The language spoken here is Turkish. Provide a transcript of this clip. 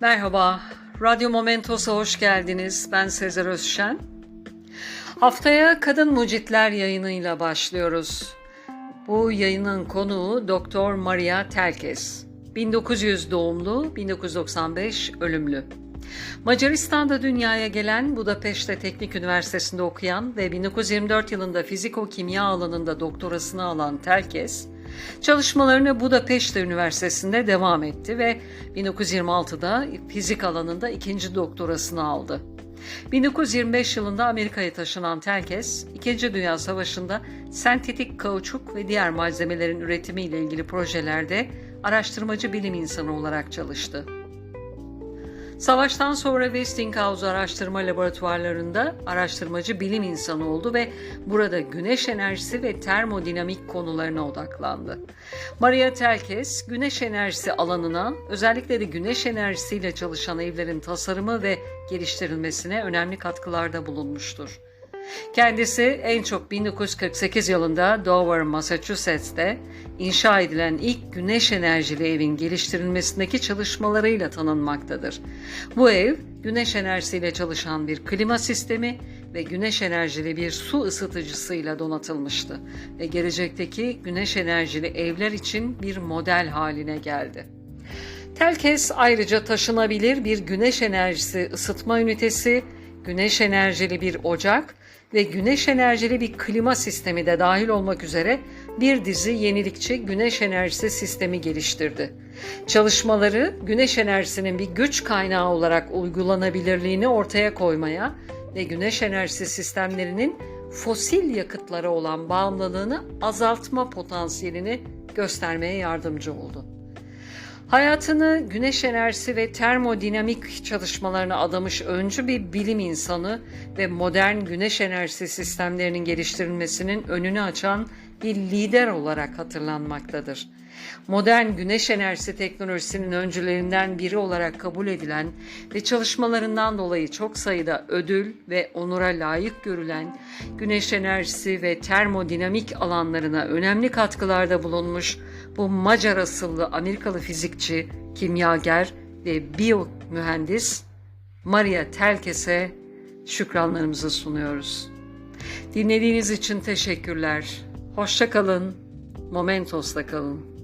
Merhaba, Radyo Momentos'a hoş geldiniz. Ben Sezer Özşen. Haftaya Kadın Mucitler yayınıyla başlıyoruz. Bu yayının konuğu Doktor Maria Telkes. 1900 doğumlu, 1995 ölümlü. Macaristan'da dünyaya gelen, Budapeşte Teknik Üniversitesi'nde okuyan ve 1924 yılında fiziko-kimya alanında doktorasını alan Telkes, çalışmalarını Budapeşte Üniversitesi'nde devam etti ve 1926'da fizik alanında ikinci doktorasını aldı. 1925 yılında Amerika'ya taşınan Telkes, İkinci Dünya Savaşı'nda sentetik kauçuk ve diğer malzemelerin üretimiyle ilgili projelerde araştırmacı bilim insanı olarak çalıştı. Savaştan sonra Westinghouse Araştırma Laboratuvarlarında araştırmacı bilim insanı oldu ve burada güneş enerjisi ve termodinamik konularına odaklandı. Maria Telkes, güneş enerjisi alanına, özellikle de güneş enerjisiyle çalışan evlerin tasarımı ve geliştirilmesine önemli katkılarda bulunmuştur. Kendisi en çok 1948 yılında Dover, Massachusetts'te inşa edilen ilk güneş enerjili evin geliştirilmesindeki çalışmalarıyla tanınmaktadır. Bu ev, güneş enerjisiyle çalışan bir klima sistemi ve güneş enerjili bir su ısıtıcısıyla donatılmıştı ve gelecekteki güneş enerjili evler için bir model haline geldi. Telkes ayrıca taşınabilir bir güneş enerjisi ısıtma ünitesi, güneş enerjili bir ocak ve güneş enerjili bir klima sistemi de dahil olmak üzere bir dizi yenilikçi güneş enerjisi sistemi geliştirdi. Çalışmaları güneş enerjisinin bir güç kaynağı olarak uygulanabilirliğini ortaya koymaya ve güneş enerjisi sistemlerinin fosil yakıtlara olan bağımlılığını azaltma potansiyelini göstermeye yardımcı oldu. Hayatını güneş enerjisi ve termodinamik çalışmalarına adamış öncü bir bilim insanı ve modern güneş enerjisi sistemlerinin geliştirilmesinin önünü açan bir lider olarak hatırlanmaktadır. Modern güneş enerjisi teknolojisinin öncülerinden biri olarak kabul edilen ve çalışmalarından dolayı çok sayıda ödül ve onura layık görülen güneş enerjisi ve termodinamik alanlarına önemli katkılarda bulunmuş bu Macar asıllı Amerikalı fizikçi, kimyager ve biyo mühendis Maria Telkes'e şükranlarımızı sunuyoruz. Dinlediğiniz için teşekkürler. Hoşça kalın. Momentos'ta kalın.